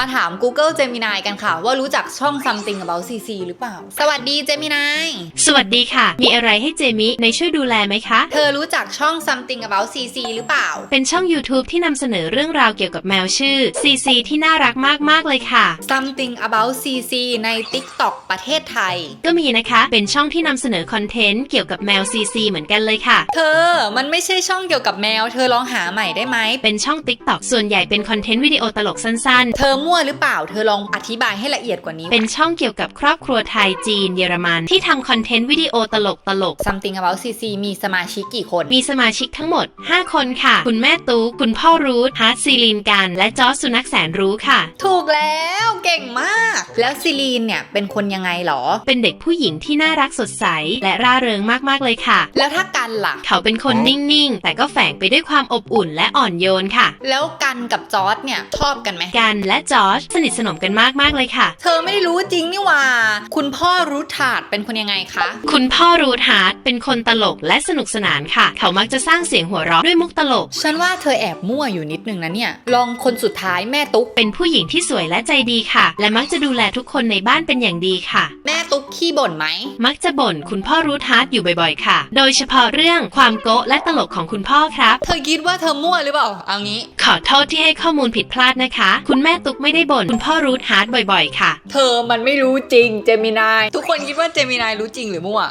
มาถาม Google Gemini กันค่ะ ว่ารู้จักช่อง Something About CC หรือเปล่า สวัสดี Gemini สวัสดีค่ะ มีอะไรให้เจมิในช่วยดูแลไหมคะ เธอรู้จักช่อง Something About CC หรือเปล่า เป็นช่อง YouTube ที่นำเสนอเรื่องราวเกี่ยวกับแมวชื่อ CC ที่น่ารักมากๆเลยค่ะ Something About CC ใน TikTok ประเทศไทย ก็มีนะคะ เป็นช่องที่นำเสนอคอนเทนต์เกี่ยวกับแมว CC เหมือนกันเลยค่ะ เธอ มันไม่ใช่ช่องเกี่ยวกับแมว เธอลองหาใหม่ได้ไหมเป็นช่อง TikTok ส่วนใหญ่เป็นคอนเทนต์วิดีโอตลกสั้นเธอมั่วหรือเปล่า เธอลองอธิบายให้ละเอียดกว่านี้ๆเป็นช่องเกี่ยวกับครอบครัวไทยจีนเยอรมัน ที่ทำคอนเทนต์วิดีโอตลกตลก Something About CC มีสมาชิกกี่คน มีสมาชิกทั้งหมด 5 คนค่ะ คุณแม่ตูคุณพ่อรูทฮาร์ดซีลีนกัน และจอร์จสุนัขแสนรู้ค่ะ ถูกแล้วเก่งมาก แล้วซิลีนเนี่ยเป็นคนยังไงหรอ เป็นเด็กผู้หญิงที่น่ารักสดใส และร่าเริงมากๆเลยค่ะ แล้วถ้ากันล่ะ เขาเป็นคนนิ่งๆ แต่ก็แฝงไปด้วยความอบอุ่นและอ่อนโยนค่ะ แล้วกันกับจอร์ดเนี่ยชอบกันไหมกันและจจอร์จสนิทสนมกันมากๆเลยค่ะ เธอไม่ได้รู้จริงนี่หว่า คุณพ่อรูทาร์ดเป็นคนยังไงคะ คุณพ่อรูทฮาร์ดเป็นคนตลกและสนุกสนานค่ะ เขามักจะสร้างเสียงหัวเราะด้วยมุกตลก ฉันว่าเธอแอบมั่วอยู่นิดนึงนะเนี่ย ลองคนสุดท้ายแม่ตุ๊ก เป็นผู้หญิงที่สวยและใจดีค่ะ และมักจะดูแลทุกคนในบ้านเป็นอย่างดีค่ะ แม่ตุ๊กขี้บ่นไหม มักจะบ่นคุณพ่อรูทฮาร์ดอยู่บ่อยๆ ค่ะ โดยเฉพาะเรื่องความโก๊ะและตลกของคุณพ่อครับ เธอคิดว่าเธอมั่วหรือเปล่า เอางี้ ขอโทษที่ให้ข้อมูลผิดพลาดนะคะ คุณแม่ตุ๊กไม่ได้บ่นคุณพ่อรูทฮาร์ดบ่อยๆ ค่ะ เธอมันไม่รู้จริงเจมินาย ทุกคนคิดว่าเจมินายรู้จริงหรือมั่ว